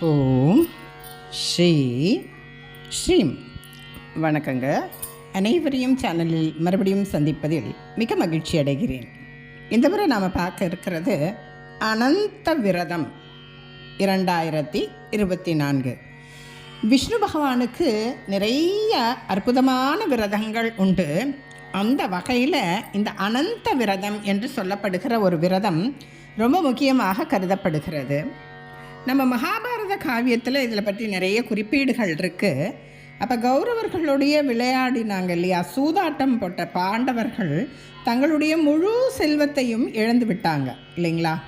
ஓம் ஸ்ரீ ஸ்ரீம். வணக்கங்க. அனைவரையும் சேனலில் மறுபடியும் சந்திப்பதில் மிக மகிழ்ச்சி அடைகிறேன். இந்த முறை நாம் பார்க்க இருக்கிறது அனந்த விரதம் இரண்டாயிரத்தி இருபத்தி நான்கு. விஷ்ணு பகவானுக்கு நிறைய அற்புதமான விரதங்கள் உண்டு. அந்த வகையில் இந்த அனந்த விரதம் என்று சொல்லப்படுகிற ஒரு விரதம் ரொம்ப முக்கியமாக கருதப்படுகிறது. நம்ம மகாபாரத காவியத்தில் இதில் பற்றி நிறைய குறிப்பீடுகள் இருக்குது அப்போ கௌரவர்களுடைய விளையாடினாங்க இல்லையா சூதாட்டம் போட்ட பாண்டவர்கள் தங்களுடைய முழு செல்வத்தையும் இழந்து விட்டாங்க இல்லைங்களா?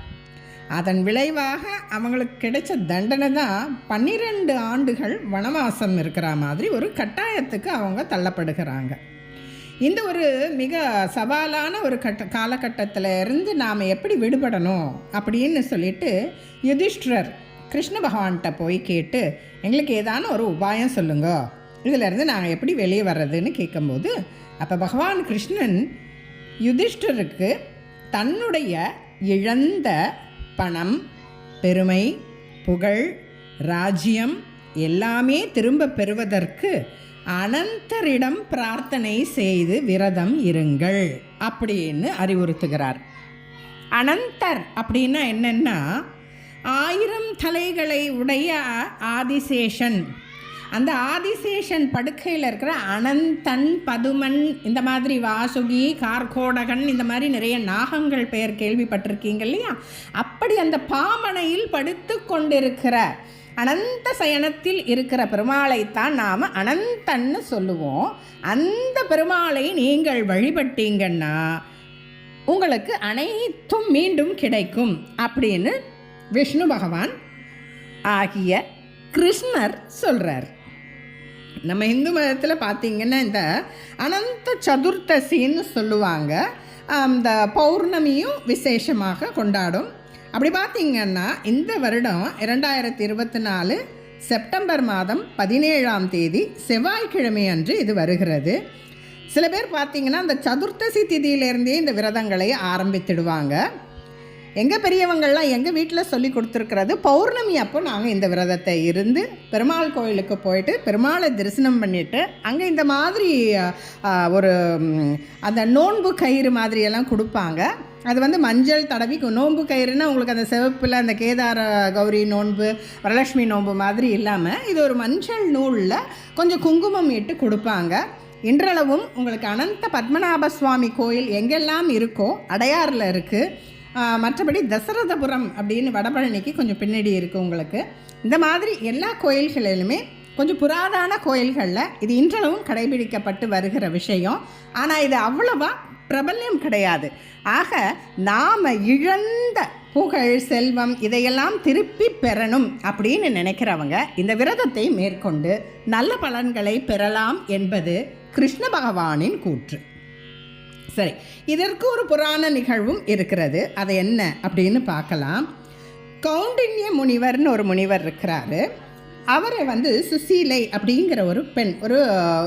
அதன் விளைவாக அவங்களுக்கு கிடைச்ச தண்டனை தான் பன்னிரெண்டு ஆண்டுகள் வனவாசம் இருக்கிற மாதிரி ஒரு கட்டாயத்துக்கு அவங்க தள்ளப்படுகிறாங்க. இந்த ஒரு மிக சவாலான ஒரு கட்ட காலகட்டத்தில் இருந்து நாம் எப்படி விடுபடணும் அப்படின்னு சொல்லிட்டு யுதிஷ்டிரர் கிருஷ்ண பகவான்கிட்ட போய் கேட்டு எங்களுக்கு ஏதான ஒரு உபாயம் சொல்லுங்க. இதிலேருந்து நாங்கள் எப்படி வெளியே வர்றதுன்னு கேட்கும்போது அப்போ பகவான் கிருஷ்ணன் யுதிஷ்டருக்கு தன்னுடைய இழந்த பணம் பெருமை புகழ் ராஜ்யம் எல்லாமே திரும்ப பெறுவதற்கு அனந்தரிடம் பிரார்த்தனை செய்து விரதம் இருங்கள் அப்படின்னு அறிவுறுத்துகிறார். அனந்தர் அப்படின்னா என்னென்னா ஆயிரம் தலைகளை உடைய ஆதிசேஷன். அந்த ஆதிசேஷன் படுக்கையில் இருக்கிற அனந்தன் பதுமன் இந்த மாதிரி வாசுகி கார்கோடகன் இந்த மாதிரி நிறைய நாகங்கள் பெயர் கேள்விப்பட்டிருக்கீங்க இல்லையா? அப்படி அந்த பாமனையில் படுத்து கொண்டிருக்கிற அனந்த சயனத்தில் இருக்கிற பெருமாளை தான் நாம் அனந்தன்னு சொல்லுவோம். அந்த பெருமாளை நீங்கள் வழிபட்டீங்கன்னா உங்களுக்கு அனைத்தும் மீண்டும் கிடைக்கும் அப்படின்னு விஷ்ணு பகவான் ஆகிய கிருஷ்ணர் சொல்கிறார் நம்ம இந்து மதத்தில் பார்த்திங்கன்னா இந்த அனந்த சதுர்த்தசின்னு சொல்லுவாங்க. அந்த பௌர்ணமியும் விசேஷமாக கொண்டாடும். அப்படி பார்த்திங்கன்னா இந்த வருடம் இரண்டாயிரத்தி இருபத்தி நாலு செப்டம்பர் மாதம் பதினேழாம் தேதி செவ்வாய்க்கிழமை அன்று இது வருகிறது. சில பேர் பார்த்திங்கன்னா அந்த சதுர்த்தசி திதியிலேருந்தே இந்த விரதங்களை ஆரம்பித்திடுவாங்க. எங்கள் பெரியவங்கள்லாம் எங்கள் வீட்டில் சொல்லி கொடுத்துருக்கிறது பௌர்ணமி அப்போ நாங்கள் இந்த விரதத்தை இருந்து பெருமாள் கோயிலுக்கு போயிட்டு பெருமாளை தரிசனம் பண்ணிவிட்டு அங்கே இந்த மாதிரி ஒரு அந்த நோன்பு கயிறு மாதிரியெல்லாம் கொடுப்பாங்க. அது வந்து மஞ்சள் தடவி நோன்பு கயிறுனா உங்களுக்கு அந்த சிவப்பில் அந்த கேதார கௌரி நோன்பு வரலட்சுமி நோன்பு மாதிரி இல்லாமல் இது ஒரு மஞ்சள் நூலில் கொஞ்சம் குங்குமம் இட்டு கொடுப்பாங்க. இன்றளவும் உங்களுக்கு அனந்த பத்மநாப சுவாமி கோயில் எங்கெல்லாம் இருக்கோ அடையாறில் இருக்குது மற்றபடி தசரதபுரம் அப்படின்னு வடபழனிக்கு கொஞ்சம் பின்னாடி இருக்குது உங்களுக்கு. இந்த மாதிரி எல்லா கோயில்களிலுமே கொஞ்சம் புராதான கோயில்களில் இது இன்றளவும் கடைபிடிக்கப்பட்டு வருகிற விஷயம். ஆனால் இது அவ்வளவா பிரபல்யம் கிடையாது. ஆக நாம் இழந்த புகழ் செல்வம் இதையெல்லாம் திருப்பி பெறணும் அப்படின்னு நினைக்கிறவங்க இந்த விரதத்தை மேற்கொண்டு நல்ல பலன்களை பெறலாம் என்பது கிருஷ்ண பகவானின் கூற்று. சரி இதற்கு ஒரு புராண நிகழ்வும் இருக்கிறது. அது என்ன அப்படின்னு பார்க்கலாம். கவுண்டின்ய முனிவர்னு ஒரு முனிவர் இருக்கிறாரு. அவரை வந்து சுசீலை அப்படிங்கிற ஒரு பெண் ஒரு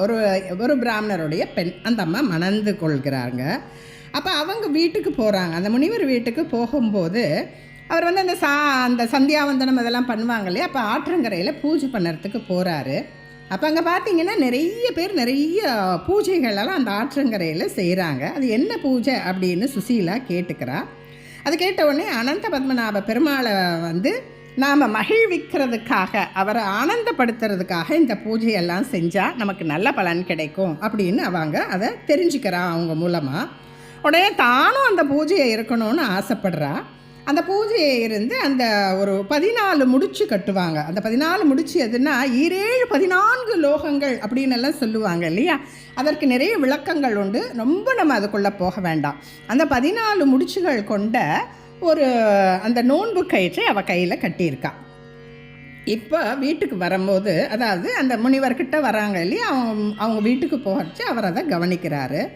ஒரு ஒரு பிராமணருடைய பெண் அந்த அம்மா மணந்து கொள்கிறாங்க. அப்போ அவங்க வீட்டுக்கு போகிறாங்க அந்த முனிவர் வீட்டுக்கு போகும்போது அவர் வந்து அந்த சா அந்த சந்தியாவந்தனம் அதெல்லாம் பண்ணுவாங்க இல்லையா? அப்போ ஆற்றங்கரையில் பூஜை பண்ணுறதுக்கு போகிறாரு அப்போ அங்கே பார்த்தீங்கன்னா நிறைய பேர் நிறைய பூஜைகளெல்லாம் அந்த ஆற்றங்கரையில் செய்கிறாங்க அது என்ன பூஜை அப்படின்னு சுசீலா கேட்டுக்கிறா. அது கேட்ட உடனே அனந்த பத்மநாப பெருமாளை வந்து நாம் மகிழ்விக்கிறதுக்காக அவரை ஆனந்தப்படுத்துறதுக்காக இந்த பூஜையெல்லாம் செஞ்சால் நமக்கு நல்ல பலன் கிடைக்கும் அப்படின்னு அவங்க அதை தெரிஞ்சுக்கிறான் அவங்க மூலமாக உடனே தானும் அந்த பூஜையை இருக்கணும்னு ஆசைப்படுறா. அந்த பூஜையை இருந்து அந்த ஒரு பதினாலு முடிச்சு கட்டுவாங்க. அந்த பதினாலு முடிச்சு எதுனா ஈரேழு பதினான்கு லோகங்கள் அப்படின்னு எல்லாம் சொல்லுவாங்க இல்லையா? அதற்கு நிறைய விளக்கங்கள் உண்டு. ரொம்ப நம்ம அதுக்குள்ளே போக வேண்டாம். அந்த பதினாலு முடிச்சுகள் கொண்ட ஒரு அந்த நோன்பு கயிற்றை அவள் கையில் கட்டியிருக்கா. இப்போ வீட்டுக்கு வரும்போது அதாவது அந்த முனிவர்கிட்ட வராங்க இல்லையா? அவங்க அவங்க வீட்டுக்கு போகிறச்சு அவர் அதை கவனிக்கிறாரு.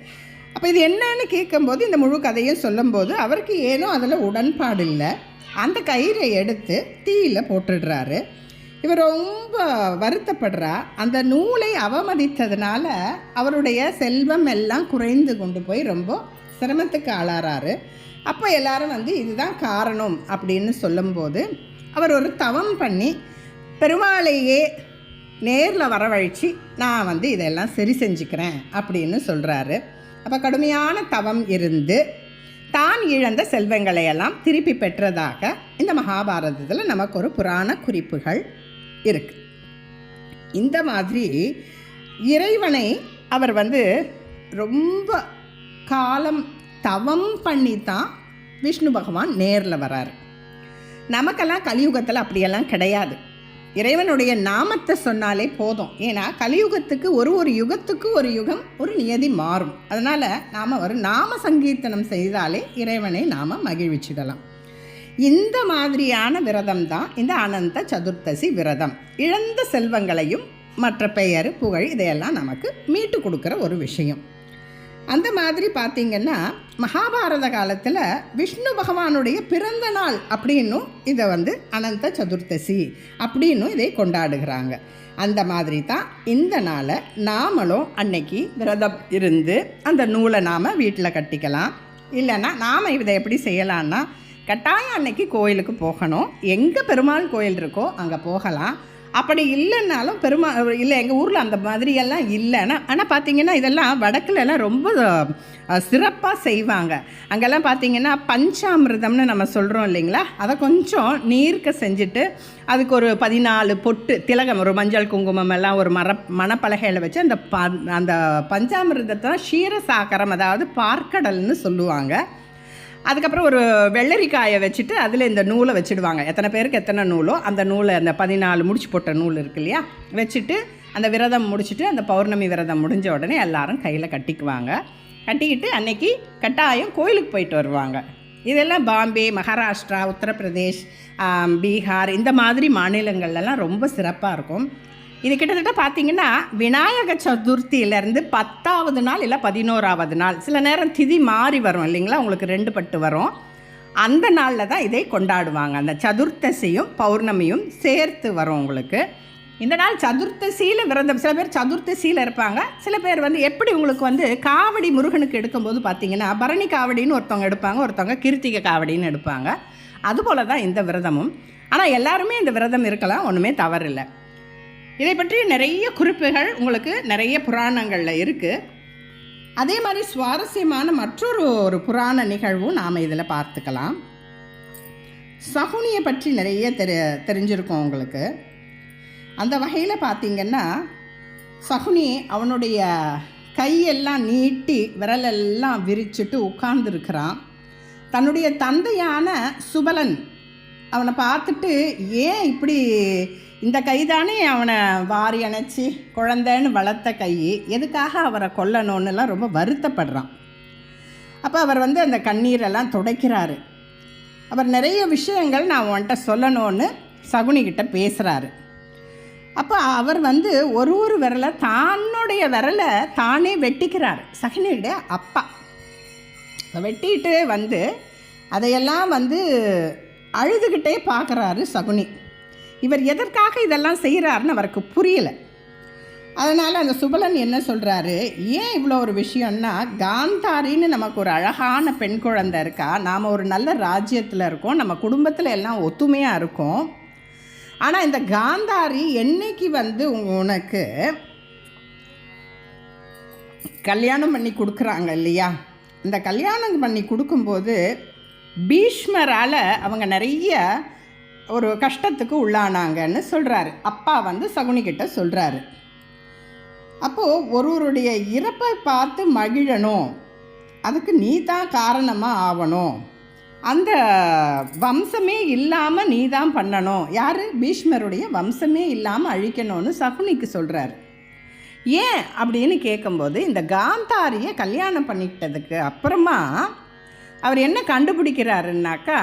அப்போ இது என்னன்னு கேட்கும்போது இந்த முழு கதையும் சொல்லும்போது அவருக்கு ஏனோ அதில் உடன்பாடு இல்லை. அந்த கயிறை எடுத்து தீயில் போட்டுடுறாரு. இவர் ரொம்ப வருத்தப்படுறா. அந்த நூலை அவமதித்ததுனால அவருடைய செல்வம் எல்லாம் குறைந்து கொண்டு போய் ரொம்ப சிரமத்துக்கு ஆளாறாரு. அப்போ எல்லாரும் வந்து இதுதான் காரணம் அப்படின்னு சொல்லும்போது அவர் ஒரு தவம் பண்ணி பெருமாளையே நேரில் வரவழைச்சி நான் வந்து இதெல்லாம் சரி செஞ்சுக்கிறேன் அப்படின்னு சொல்கிறாரு அப்போ கடுமையான தவம் இருந்து தான் இழந்த செல்வங்களை எல்லாம் திருப்பி பெற்றதாக இந்த மகாபாரதத்தில் நமக்கு ஒரு புராண குறிப்புகள் இருக்குது இந்த மாதிரி இறைவனை அவர் வந்து ரொம்ப காலம் தவம் பண்ணி தான் விஷ்ணு பகவான் நேரில் வராரு. நமக்கெல்லாம் கலியுகத்தில் அப்படியெல்லாம் கிடையாது. இறைவனுடைய நாமத்தை சொன்னாலே போதும். ஏன்னா கலியுகத்துக்கு ஒரு ஒரு யுகத்துக்கு ஒரு யுகம் ஒரு நியதி மாறும். அதனால் நாம் ஒரு நாம சங்கீர்த்தனம் செய்தாலே இறைவனை நாம் மகிழ்விச்சிடலாம். இந்த மாதிரியான விரதம் தான் இந்த அனந்த சதுர்த்தசி விரதம். இழந்த செல்வங்களையும் மற்ற பெயர் புகழ் இதையெல்லாம் நமக்கு மீட்டு கொடுக்குற ஒரு விஷயம். அந்த மாதிரி பார்த்திங்கன்னா மகாபாரத காலத்தில் விஷ்ணு பகவானுடைய பிறந்த நாள் அப்படின்னும் இதை வந்து அனந்த சதுர்த்தசி அப்படின்னும் இதை கொண்டாடுகிறாங்க. அந்த மாதிரி தான் இந்த நாளை நாமளும் அன்னைக்கு விரதம் இருந்து அந்த நூலை நாம் வீட்டில் கட்டிக்கலாம். இல்லைன்னா நாம் இதை எப்படி செய்யலான்னா கட்டாயம் அன்னைக்கு கோயிலுக்கு போகணும். எங்கே பெருமாள் கோயில் இருக்கோ அங்கே போகலாம். அப்படி இல்லைன்னாலும் பெருமா இல்லை எங்கள் ஊரில் அந்த மாதிரியெல்லாம் இல்லைன்னா ஆனால் பார்த்தீங்கன்னா இதெல்லாம் வடக்குலலாம் ரொம்ப சிறப்பாக செய்வாங்க. அங்கெல்லாம் பார்த்தீங்கன்னா பஞ்சாமிர்தம்னு நம்ம சொல்கிறோம் இல்லைங்களா? அதை கொஞ்சம் நீர்க்க செஞ்சுட்டு அதுக்கு ஒரு பதினாலு பொட்டு திலகம் ஒரு மஞ்சள் குங்குமம் எல்லாம் ஒரு மர மணப்பலகையில் வச்சு அந்த ப அந்த பஞ்சாமிர்தத்தை க்ஷீரசாகரம் அதாவது பார்க்கடல்னு சொல்லுவாங்க. அதுக்கப்புறம் ஒரு வெள்ளரிக்காயை வச்சுட்டு அதில் இந்த நூலை வச்சுடுவாங்க. எத்தனை பேருக்கு எத்தனை நூலோ அந்த நூலை அந்த பதினாலு முடிச்சு போட்ட நூல் இருக்கு இல்லையா? வச்சுட்டு அந்த விரதம் முடிச்சுட்டு அந்த பௌர்ணமி விரதம் முடிஞ்ச உடனே எல்லாரும் கையில் கட்டிக்குவாங்க. கட்டிக்கிட்டு அன்னைக்கு கட்டாயம் கோயிலுக்கு போயிட்டு வருவாங்க. இதெல்லாம் பாம்பே மகாராஷ்டிரா உத்தரப்பிரதேஷ் பீகார் இந்த மாதிரி மாநிலங்கள்லாம் ரொம்ப சிறப்பாக இருக்கும். இது கிட்டத்தட்ட பார்த்தீங்கன்னா விநாயக சதுர்த்தியிலேருந்து பத்தாவது நாள் இல்லை பதினோராவது நாள். சில நேரம் திதி மாறி வரும் இல்லைங்களா? உங்களுக்கு ரெண்டு பட்டு வரும். அந்த நாளில் தான் இதை கொண்டாடுவாங்க. அந்த சதுர்த்தசியும் பௌர்ணமியும் சேர்த்து வரும் உங்களுக்கு. இந்த நாள் சதுர்த்தசியில் விரதம் சில பேர் சதுர்த்தசியில் இருப்பாங்க. சில பேர் வந்து எப்படி உங்களுக்கு வந்து காவடி முருகனுக்கு எடுக்கும்போது பார்த்தீங்கன்னா பரணி காவடின்னு ஒருத்தவங்க எடுப்பாங்க ஒருத்தவங்க கிருத்திகை காவடின்னு எடுப்பாங்க. அதுபோல தான் இந்த விரதமும். ஆனால் எல்லாருமே இந்த விரதம் இருக்கலாம் ஒன்றுமே தவறில்லை. இதை பற்றி நிறைய குறிப்புகள் உங்களுக்கு நிறைய புராணங்களில் இருக்குது அதே மாதிரி சுவாரஸ்யமான மற்றொரு ஒரு புராண நிகழ்வும் நாம் இதில் பார்த்துக்கலாம். சகுனியை பற்றி நிறைய தெரி தெரிஞ்சிருக்கோம் உங்களுக்கு. அந்த வகையில் பார்த்திங்கன்னா சகுனி அவனுடைய கையெல்லாம் நீட்டி விரலெல்லாம் விரிச்சிட்டு உட்கார்ந்துருக்கிறான். தன்னுடைய தந்தையான சுபலன் அவனை பார்த்துட்டு ஏன் இப்படி இந்த கை தானே அவனை வாரி அணைச்சி குழந்தைன்னு வளர்த்த கை? எதுக்காக அவரை கொல்லணும்னுலாம் ரொம்ப வருத்தப்படுறான். அப்போ அவர் வந்து அந்த கண்ணீரெல்லாம் துடைக்கிறாரு. அவர் நிறைய விஷயங்கள் நான் உன்கிட்ட சொல்லணும்னு சகுனிக்கிட்ட பேசுகிறாரு அப்போ அவர் வந்து ஒரு ஒரு விரலை தன்னுடைய விரலை தானே வெட்டிக்கிறார். சகுனியுடைய அப்பா வெட்டிட்டு வந்து அதையெல்லாம் வந்து அழுதுகிட்டே பார்க்குறாரு சகுனி. இவர் எதற்காக இதெல்லாம் செய்கிறாருன்னு அவருக்கு புரியலை. அதனால் அந்த சுபலன் என்ன சொல்கிறாரு ஏன் இவ்வளோ ஒரு விஷயம்னா காந்தாரின்னு நமக்கு ஒரு அழகான பெண் குழந்தை இருக்கா? நாம் ஒரு நல்ல ராஜ்யத்தில் இருக்கோம் நம்ம குடும்பத்தில் எல்லாம் ஒத்துமையாக இருக்கோம். ஆனால் இந்த காந்தாரி என்னைக்கு வந்து உனக்கு கல்யாணம் பண்ணி கொடுக்குறாங்க இல்லையா? இந்த கல்யாணம் பண்ணி கொடுக்கும்போது பீஷ்மரால் அவங்க நிறைய ஒரு கஷ்டத்துக்கு உள்ளானாங்கன்னு சொல்கிறாரு அப்பா வந்து சகுனிக்கிட்ட சொல்கிறாரு அப்போது ஒருவருடைய இறப்பை பார்த்து மகிழணும். அதுக்கு நீ தான் காரணமாக ஆகணும் அந்த வம்சமே இல்லாமல் நீ தான் பண்ணணும். யார்? பீஷ்மருடைய வம்சமே இல்லாமல் அழிக்கணும்னு சகுனிக்கு சொல்கிறாரு ஏன் அப்படின்னு கேட்கும்போது இந்த காந்தாரியை கல்யாணம் பண்ணிக்கிட்டதுக்கு அப்புறமா அவர் என்ன கண்டுபிடிக்கிறாருன்னாக்கா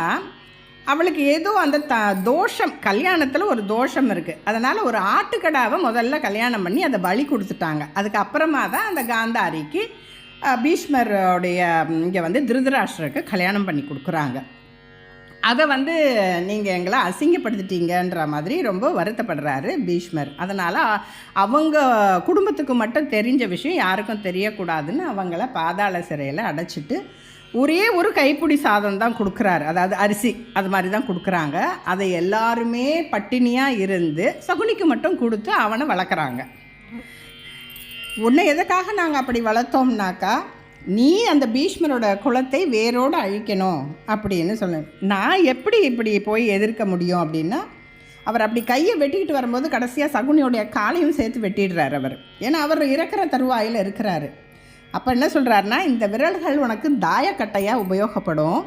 அவளுக்கு ஏதோ அந்த த தோஷம் கல்யாணத்தில் ஒரு தோஷம் இருக்குது அதனால் ஒரு ஆட்டுக்கடாவை முதல்ல கல்யாணம் பண்ணி அதை பலி கொடுத்துட்டாங்க. அதுக்கப்புறமா தான் அந்த காந்தாரிக்கு பீஷ்மருடைய இங்கே வந்து திருதராஷ்டருக்கு கல்யாணம் பண்ணி கொடுக்குறாங்க. அதை வந்து நீங்கள் எங்களை அசிங்கப்படுத்திட்டீங்கன்ற மாதிரி ரொம்ப வருத்தப்படுறாரு பீஷ்மர். அதனால் அவங்க குடும்பத்துக்கு மட்டும் தெரிஞ்ச விஷயம் யாருக்கும் தெரியக்கூடாதுன்னு அவங்கள பாதாள சிறையில் அடைச்சிட்டு ஒரே ஒரு கைப்பிடி சாதம் தான் கொடுக்குறாரு. அதாவது அரிசி அது மாதிரி தான் கொடுக்குறாங்க. அதை எல்லாருமே பட்டினியாக இருந்து சகுனிக்கு மட்டும் கொடுத்து அவனை வளர்க்குறாங்க. உன்னை எதுக்காக நாங்கள் அப்படி வளர்த்தோம்னாக்கா நீ அந்த பீஷ்மரோட குலத்தை வேரோடு அழிக்கணும் அப்படின்னு சொல்லு நான் எப்படி இப்படி போய் எதிர்க்க முடியும் அப்படின்னா அவர் அப்படி கையை வெட்டிக்கிட்டு வரும்போது கடைசியாக சகுனியோடைய காலையும் சேர்த்து வெட்டிடுறாரு அவர். ஏன்னா அவர் இறக்குற தருவாயில் இருக்கிறாரு. அப்போ என்ன சொல்கிறாருன்னா இந்த விரல்கள் உனக்கு தாயக்கட்டையாக உபயோகப்படும்.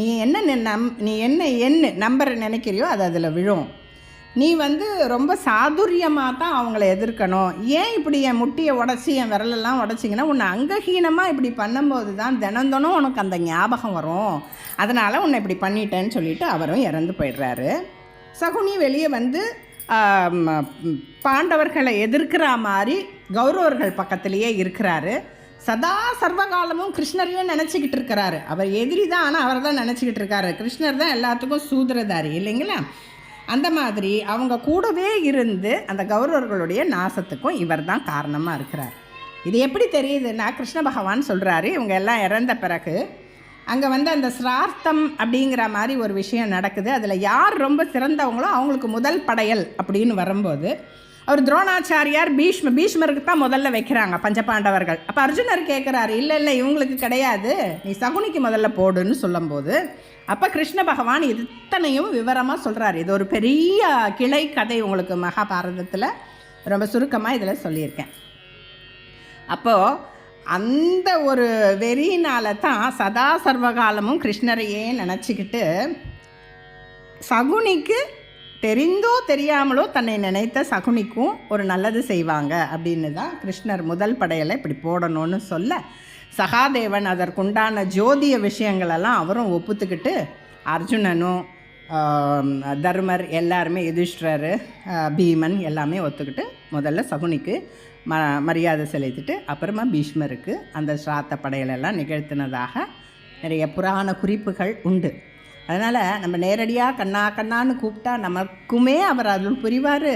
நீ என்ன நம் நீ என்ன என்ன நம்பரை நினைக்கிறியோ அது அதில் விழும். நீ வந்து ரொம்ப சாதுரியமாக தான் அவங்கள எதிர்க்கணும். ஏன் இப்படி என் முட்டியை உடச்சி என் விரலெல்லாம் உடச்சிங்கன்னா உன்னை அங்கஹீனமாக இப்படி பண்ணும்போது தான் தினந்தனும் உனக்கு அந்த ஞாபகம் வரும். அதனால் உன்னை இப்படி பண்ணிட்டேன்னு சொல்லிட்டு அவரும் இறந்து போயிடுறாரு. சகுனி வெளியே வந்து பாண்டவர்களை எதிர்க்கிற மாதிரி கௌரவர்கள் பக்கத்திலேயே இருக்கிறாரு. சதா சர்வகாலமும் கிருஷ்ணரையும் நினச்சிக்கிட்டு இருக்கிறாரு. அவர் எதிரி தான் ஆனால் அவர் தான் நினச்சிக்கிட்டு இருக்காரு. கிருஷ்ணர் தான் எல்லாத்துக்கும் சூதரதாரி இல்லைங்களா? அந்த மாதிரி அவங்க கூடவே இருந்து அந்த கௌரவர்களுடைய நாசத்துக்கும் இவர் தான் காரணமாக இருக்கிறார். இது எப்படி தெரியுதுன்னா கிருஷ்ண பகவான் சொல்கிறாரு இவங்க எல்லாம் இறந்த பிறகு அங்கே வந்து அந்த சிரார்த்தம் அப்படிங்கிற மாதிரி ஒரு விஷயம் நடக்குது. அதில் யார் ரொம்ப சிறந்தவங்களோ அவங்களுக்கு முதல் படையல் அப்படின்னு வரும்போது அவர் துரோணாச்சாரியார் பீஷ்ம பீஷ்மருக்கு தான் முதல்ல வைக்கிறாங்க பஞ்சபாண்டவர்கள். அப்போ அர்ஜுனர் கேட்குறாரு இல்லை இல்லை இவங்களுக்கு கிடையாது. நீ சகுனிக்கு முதல்ல போடுன்னு சொல்லும்போது அப்போ கிருஷ்ண பகவான் இத்தனையும் விவரமாக சொல்கிறார் இது ஒரு பெரிய கிளை கதை உங்களுக்கு மகாபாரதத்தில். ரொம்ப சுருக்கமாக இதில் சொல்லியிருக்கேன். அப்போது அந்த ஒரு வெறியினால தான் சதா சர்வகாலமும் கிருஷ்ணரையே நினச்சிக்கிட்டு சகுனிக்கு தெரிந்தோ தெரியாமலோ தன்னை நினைத்த சகுனிக்கும் ஒரு நல்லது செய்வாங்க அப்படின்னு தான் கிருஷ்ணர் முதல் படையலை இப்படி போடணும்னு சொல்ல சகாதேவன் அதற்குண்டான ஜோதிய விஷயங்களெல்லாம் அவரும் ஒப்புத்துக்கிட்டு அர்ஜுனனும் தர்மர் எல்லாருமே யுதிஷ்டர் பீமன் எல்லாமே ஒத்துக்கிட்டு முதல்ல சகுனிக்கு ம மரியாதை செலுத்திட்டு அப்புறமா பீஷ்மருக்கு அந்த ஸ்ராத்த படையலெல்லாம் நிகழ்த்தினதாக நிறைய புராண குறிப்புகள் உண்டு. அதனால் நம்ம நேரடியாக கண்ணா கண்ணான்னு கூப்பிட்டா நமக்குமே அவர் அருள் புரிவார்.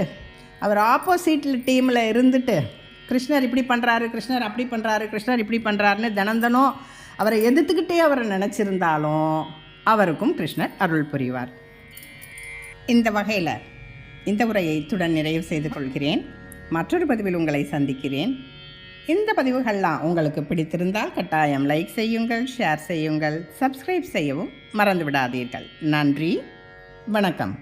அவர் ஆப்போசிட்டில் டீமில் இருந்துட்டு கிருஷ்ணர் இப்படி பண்ணுறாரு கிருஷ்ணர் அப்படி பண்ணுறாரு கிருஷ்ணர் இப்படி பண்ணுறாருன்னு தினந்தனும் அவரை எதிர்த்துக்கிட்டே அவரை நினச்சிருந்தாலும் அவருக்கும் கிருஷ்ணர் அருள் புரிவார். இந்த வகையில் இந்த உரையை இத்துடன் நிறைவு செய்து கொள்கிறேன். மற்றொரு பதிவில் உங்களை சந்திக்கிறேன். இந்த பதிவுகள்லாம் உங்களுக்கு பிடித்திருந்தால் கட்டாயம் லைக் செய்யுங்கள் ஷேர் செய்யுங்கள் சப்ஸ்கிரைப் செய்யவும் மறந்து விடாதீர்கள் நன்றி வணக்கம்.